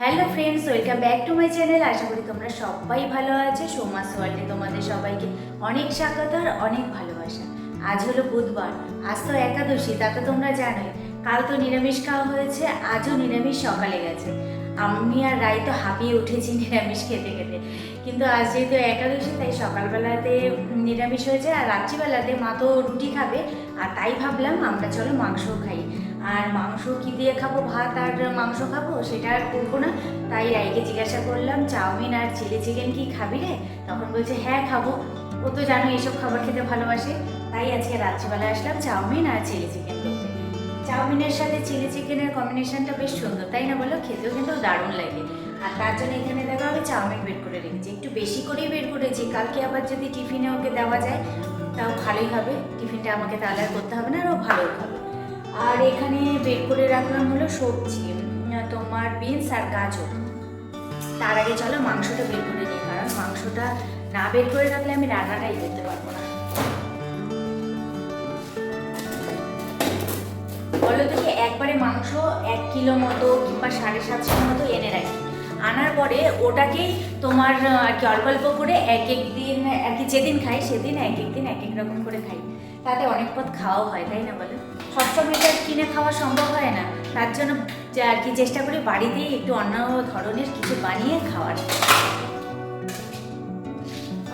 Hello friends welcome back to my channel আশা করি তোমরা সবাই ভালো আছো। সোমাস ওয়ার্ল্ডে তোমাদের সবাইকে অনেক স্বাগত আর অনেক ভালোবাসা। আজ হলো বুধবার, আজ তো একাদশী, তা তো তোমরা জানোই। কাল তো নিরামিষ খাওয়া হয়েছে, আজও নিরামিষ সকালে গেছে। আমি আর রাই তো হাঁপিয়ে উঠেছি নিরামিষ খেতে খেতে। কিন্তু আজ যেহেতু একাদশী, তাই সকালবেলাতে নিরামিষ হয়েছে আর রাত্রিবেলাতে মা তো রুটি খাবে, আর তাই ভাবলাম আমরা চলো মাংস খাই। আর মাংস কি দিয়ে খাব? ভাত আর মাংস খাব? সেটা আর করব না। তাই রাইকে জিজ্ঞাসা করলাম, চাউমিন আর চিলি চিকেন কি খাবি রে? তখন বলছে হ্যাঁ খাব। ও তো জানো এইসব খাবার খেতে ভালোবাসে। তাই আজকে রাত্রিবেলা আসলাম চাউমিন আর চিলি চিকেন করতে। চাউমিনের সাথে চিলি চিকেনের কম্বিনেশনটা বেশ সুন্দর, তাই না বলো? খেতেও কিন্তু দারুণ লাগে। আর তার জন্য এখানে দেখো আমি চাউমিন বের করে রেখেছি। একটু বেশি করেই বের করেছি। কালকে আবার যদি টিফিনে ওকে দেওয়া যায়, তাও ভালোই হবে। টিফিনটা আমাকে তাহলে আর করতে হবে না আরও ও ভালোই খাবে আর এখানে বের করে রাখলাম হলো সবজি তোমার বিনস আর গাজর। তার আগে চলো মাংসটা বের করে নিই, কারণ মাংসটা না বের করে রাখলে আমি রান্নাটাই করতে পারব না। বলো কি, একবারে মাংস এক কিলো মতো কিংবা সাড়ে সাতশোর মতো এনে রাখি। আনার পরে ওটাকেই তোমার আর কি অল্প অল্প করে এক এক দিন, আর কি যেদিন খাই সেদিন এক এক দিন এক এক রকম করে খাই। তাতে অনেক পথ খাওয়াও হয়, তাই না বলো? সবসময় তো কিনে খাওয়া সম্ভব হয় না। তার জন্য যে আর কি চেষ্টা করি বাড়িতেই একটু অন্য ধরনের কিছু বানিয়ে খাওয়ার।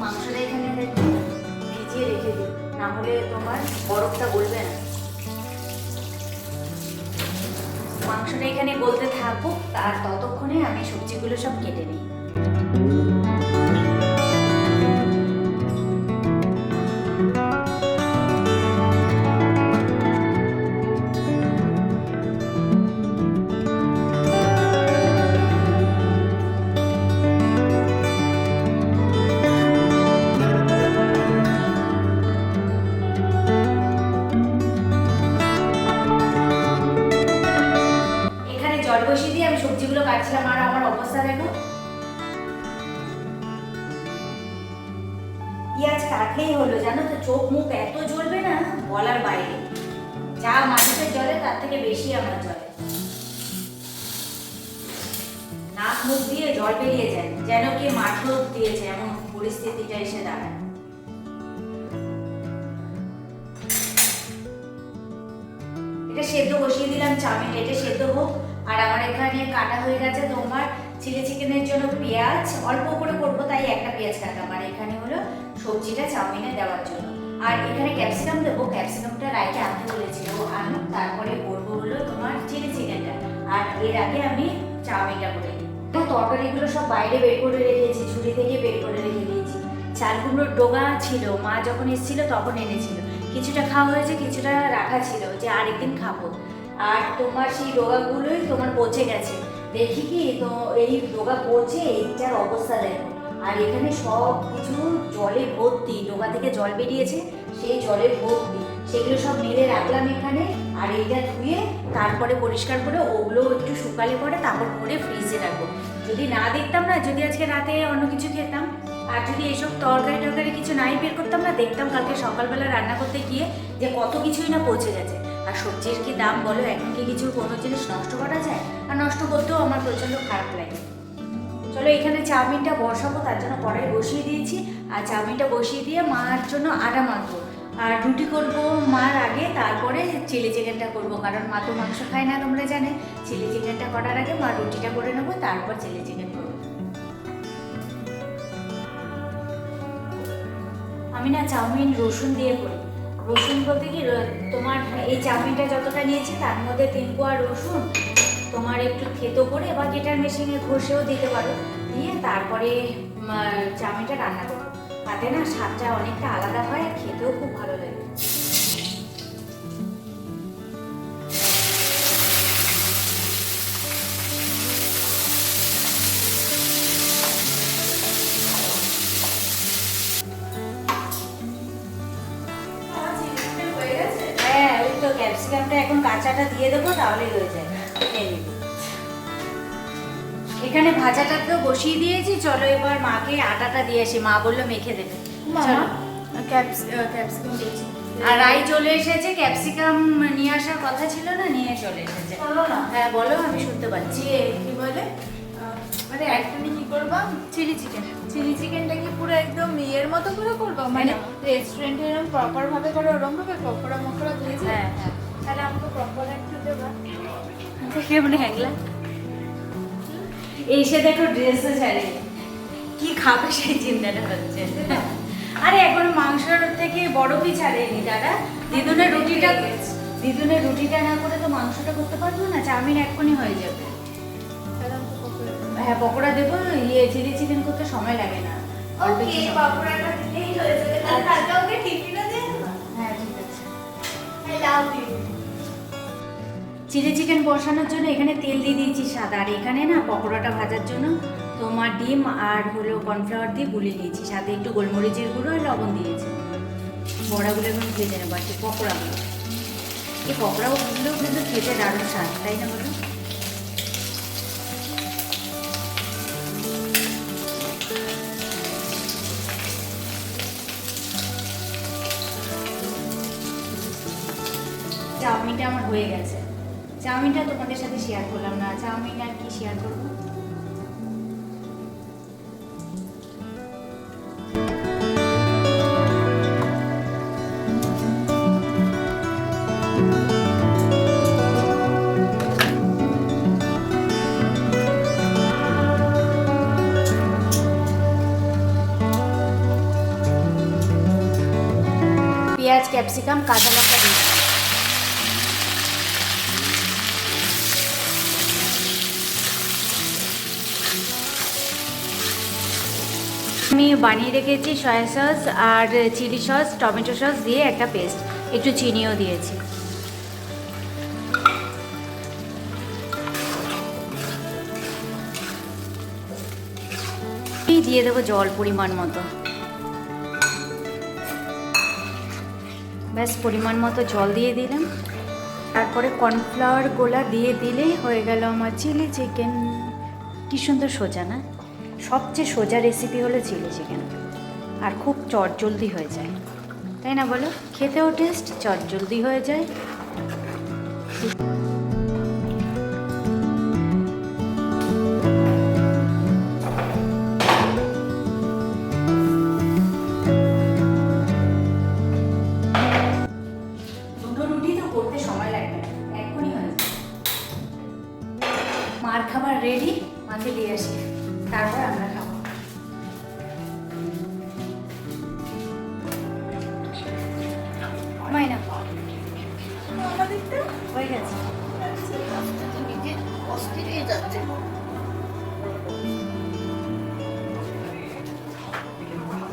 মাংসটা এখানে ভিজিয়ে রেখে দিই, না হলে তোমার বরফটা গলবে না। মাংসটা এখানে গলতে থাকুক, আর ততক্ষণে আমি সবজিগুলো সব কেটে নিই। দেখো পেঁয়াজ কাটলেই হলো, জানো তো? চোখ মুখ এত জ্বলবে না, বলার বাইরে। যা মানুষের জলে তার থেকে বেশি আমার জলে নাক মুখ দিয়ে জল বেরিয়ে যায়, যেন কে দিয়েছে, এমন পরিস্থিতিটা এসে দাঁড়ায়। এটা সেদ্ধ বসিয়ে দিলাম চাউমিন, এটা সেদ্ধ হোক। আর আমার এখানে কাটা হয়ে গেছে তোমার চিলি চিকেনের জন্য পেঁয়াজ, অল্প করে করব তাই একটা পেঁয়াজ কাটলাম আর এখানে হলো সবজিটা চাউমিনে দেওয়ার জন্য। আর এখানে ক্যাপসিকাম দেবো। ক্যাপসিকামটা রাইকে আনতে বলেছিল ও তারপরে করব হলো তোমার চিলি চিকেনটা। আর এর আগে আমি চাউমিনটা করে নিই। তরকারিগুলো সব বাইরে বের করে রেখেছি ঝুড়ি থেকে বের করে রেখে দিয়েছি। চাল কুমড়োর ডোগা ছিল, মা যখন এসেছিল তখন এনেছিল। কিছুটা খাওয়া হয়েছে, কিছুটা রাখা ছিল যে আরেকদিন খাব। আর তোমার সেই ডোগাগুলোই তোমার পচে গেছে। দেখি কি তো এই ডোগা পচে এইটার অবস্থা দেখো। আর এখানে সব কিছু জলে ভর্তি, ডোগা থেকে জল বেরিয়েছে, সেই জলে ভর্তি। সেগুলো সব মেরে রাখলাম এখানে, আর এইটা ধুয়ে তারপরে পরিষ্কার করে ওগুলো একটু শুকালে পরে তারপর করে ফ্রিজে রাখব। যদি না দেখতাম না, যদি আজকে রাতে অন্য কিছু খেতাম, আর যদি এইসব তরকারি টরকারি কিছু নাই বের করতাম না, দেখতাম কালকে সকালবেলা রান্না করতে গিয়ে যে কত কিছুই না পচে গেছে। আর সবজির কি দাম বলো? এখন কিছু কোনো জিনিস নষ্ট করা যায়? আর নষ্ট করতেও আমার প্রচণ্ড খারাপ লাগে। চলো, এখানে চাউমিনটা বসাবো, তার জন্য কড়াই বসিয়ে দিয়েছি। আর চাউমিনটা বসিয়ে দিয়ে মার জন্য আটা মাখবো। আর রুটি করব মার আগে, তারপরে চিলি চিকেনটা করব। কারণ মা তো মাংস খায় না, তোমরা জানে। চিলি চিকেনটা করার আগে মা রুটিটা করে নেব, তারপর চিলি চিকেন করব। আমি না চাউমিন, রসুন দিয়ে করি। রসুন বলতে কি তোমার এই চাউমিনটা যতটা নিয়েছি তার মধ্যে তিন কোয়া রসুন তোমার একটু থেতো করে বা গেটার মেশিনে ঘষেও দিতে পারো। দিয়ে তারপরে উম, চাউমিনটা রান্না করো। তাতে না স্বাদটা অনেকটা আলাদা হয় আর খেতেও খুব ভালো লাগে। এখন কাঁচাটা দিয়ে দেবো তাহলেই হয়ে যায়। এখানে ভাজাটা তো বসিয়ে দিয়েছি চলো এবার মাকে আটাটা দিয়ে আসি। মা বলল মেখে দেবে। চলো। ক্যাপসিকাম দিয়েছি। আর রাই চলে এসেছে ক্যাপসিকাম নিয়ে আসার কথা ছিল না নিয়ে চলে এসেছে। বলো না। হ্যাঁ বলো আমি শুনতে পাচ্ছি। কি বলে চিলি চিকেন। চিলি চিকেনটা কি পুরো একদম ইয়ের মতো করে করব? মানে রেস্টুরেন্টে এরকম প্রপার ভাবে করে ওরকম ভাবে পকোড়া মকোড়া দিয়েছে? হ্যাঁ হ্যাঁ। তাহলে আমাকে প্রপার একটু দেবা। কেমন হ্যাংলা। এসে দেখো ড্রেসও ছাড়ে। কি খাবে সেই চিন্তাটা হচ্ছে। আরে এখন মাংসর থেকে বড় পিস ছাড়েনি দাদা। দিদুনের রুটিটা দিদুনের রুটিটা না করে তো মাংসটা করতে পারব না চাউমিন এক্ষুনি হয়ে যাবে। হ্যাঁ পকোড়া দেবো ইয়ে চিলি চিকেন করতে সময় লাগে না। ওকে পকোড়াটা দিলেই হয়ে যাবে। তাহলে কালকে ওকে টিফিনও দিয়ে হ্যাঁ ঠিক আছে। I love you chilli chicken বসানোর জন্য এখানে তেল দিয়ে দিয়েছি সাদা আর এখানে না পকোড়াটা ভাজার জন্য তোমার ডিম আর হলো কর্নফ্লাওয়ার দিয়ে গুলিয়ে নিয়েছি। সাথে একটু গোলমরিচের গুঁড়ো আর লবণ দিয়েছি। বড়াগুলো এখন ভেজে নেব, আর পকোড়াগুলো। এই পকোড়াগুলো কিন্তু খেতে দারুণ স্বাদ, তাই না বলো? চাউমিনটা আমার হয়ে গেছে। চাউমিনটা তোমাদের সাথে শেয়ার করলাম না, চাউমিন আর কি শেয়ার করব? পেঁয়াজ, ক্যাপসিকাম, কাঁচা লঙ্কা আমি বানিয়ে রেখেছি সয়া সস আর চিলি সস টমেটো সস দিয়ে একটা পেস্ট একটু চিনিও দিয়েছি। দিয়ে দেবো জল পরিমাণ মতো। ব্যাস, পরিমাণ মতো জল দিয়ে দিলাম। তারপরে কর্নফ্লাওয়ার গোলা দিয়ে দিলেই হয়ে গেল আমার চিলি চিকেন কি সুন্দর সোজা, না? সবচেয়ে সোজা রেসিপি হলো চিলি চিকেন আর খুব চটজলদি হয়ে যায়। তাই না বলো? খেতেও টেস্ট চটজলদি হয়ে যায়। মার খাবার রেডি মাকে দিয়ে আসি। তারপর আমরা খাব। হয়ে গেছে।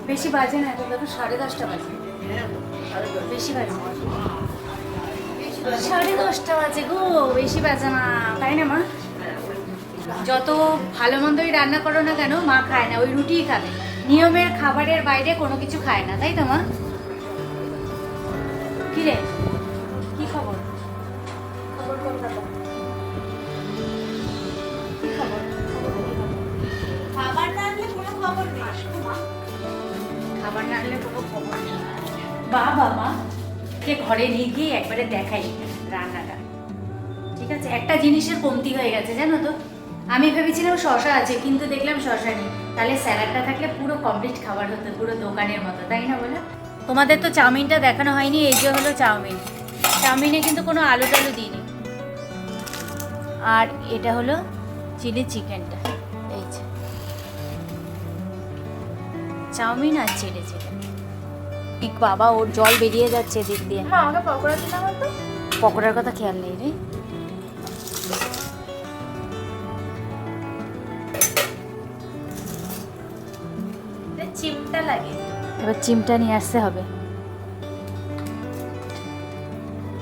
বেশি বাজে না তো দেখো সাড়ে দশটা বাজে। বেশি বাজে। সাড়ে দশটা বাজে গো, বেশি বাজে না। তাই না, মা? যত ভালো মন্দই রান্না করো না কেন, মা খায় না, ওই রুটিই খাবে। নিয়মের খাবারের বাইরে কোনো কিছু খায় না, তাই তো মা? কি রে? কি খবর? খবর না খবর না আনলে খবর বাবা মা কে ঘরে নিয়ে গিয়ে একবারে দেখাই রান্নাটা। ঠিক আছে? একটা জিনিসের কমতি হয়ে গেছে, জানো তো? আমি ভেবেছিলাম শশা আছে কিন্তু দেখলাম শশা নেই। তাহলে স্যালাডটা থাকলে পুরো কমপ্লিট খাবার হতো পুরো দোকানের মতো তাই না বলো? তোমাদের তো চাউমিনটা দেখানো হয়নি এই যে হলো চাউমিন। চাউমিনে কিন্তু কোনো আলু টালু দিইনি। আর এটা হলো চিলি চিকেনটা এই যে। চাউমিন আর চিলি চিকেন। ঠিক বাবা ওর জল বেরিয়ে যাচ্ছে দিক দিয়ে। মা আমাকে পকোড়া দিলাম তো পকোড়ার কথা খেয়াল নেই রে। লাগে? এবার চিমটা নিয়ে আসতে হবে।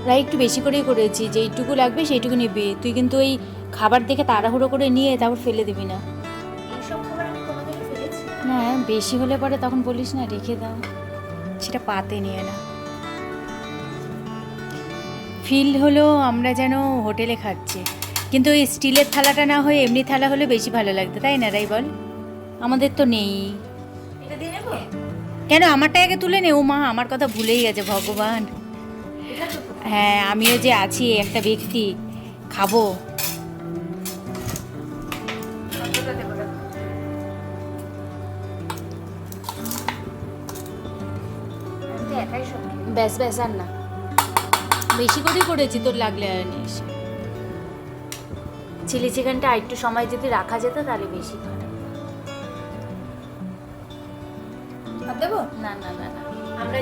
প্রায় একটু বেশি করেই করেছি। যেইটুকু লাগবে সেইটুকু নিবি। তুই কিন্তু ওই খাবার দেখে তাড়াহুড়ো করে নিয়ে তারপর ফেলে দিবি না। না বেশি হলে পরে তখন বলিস না রেখে দাও। সেটা পাতে নিয়ে না। ফিল হলো আমরা যেন হোটেলে খাচ্ছি। কিন্তু ওই স্টিলের থালাটা না হয়ে এমনি থালা হলে বেশি ভালো লাগতো তাই না রাই বল? আমাদের তো নেই। কেন? আমারটা আগে তুলে নে ও মা আমার কথা ভুলেই গেছে ভগবান। হ্যাঁ আমিও যে আছি একটা ব্যক্তি খাব। ব্যাস ব্যাস আর না। বেশি করেই করেছি তোর লাগলে আর চিলি চিকেনটা একটু সময় যদি রাখা যেত তাহলে বেশি ভালো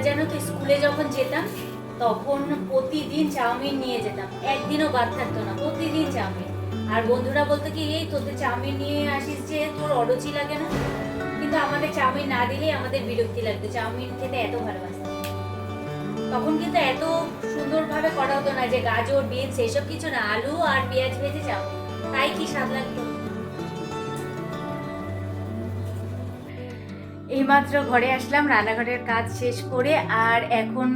জানো তো স্কুলে যখন যেতাম, তখন প্রতিদিন চাউমিন নিয়ে যেতাম। একদিনও বাদ থাকতো না, প্রতিদিন চাউমিন। আর বন্ধুরা বলতো কি, এই তোদের চাউমিন নিয়ে আসিস যে, তোর অরুচি লাগে না? কিন্তু আমাদের চাউমিন না দিলেই আমাদের বিরক্তি লাগতো, চাউমিন খেতে এত ভালোবাসতাম। তখন কিন্তু এত সুন্দরভাবে করা হতো না যে গাজর, বিনস, এসব কিছু না, আলু আর পেঁয়াজ ভেজে চাউমিন। তাই কি স্বাদ লাগতো? এইমাত্র ঘরে আসলাম, রান্নাঘরের কাজ শেষ করে আর এখন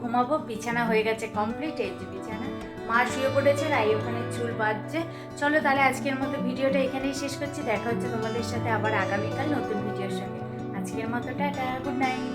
ঘুমাবো। বিছানা হয়ে গেছে কমপ্লিট এই যে বিছানা। মা শুয়ে পড়েছে আর এই ওখানে চুল বাঁধছে। চলো তাহলে আজকের মতো ভিডিওটা এখানেই শেষ করছি। দেখা হচ্ছে তোমাদের সাথে আবার আগামীকাল নতুন ভিডিওর সাথে আজকের মতো টাটা গুড নাইট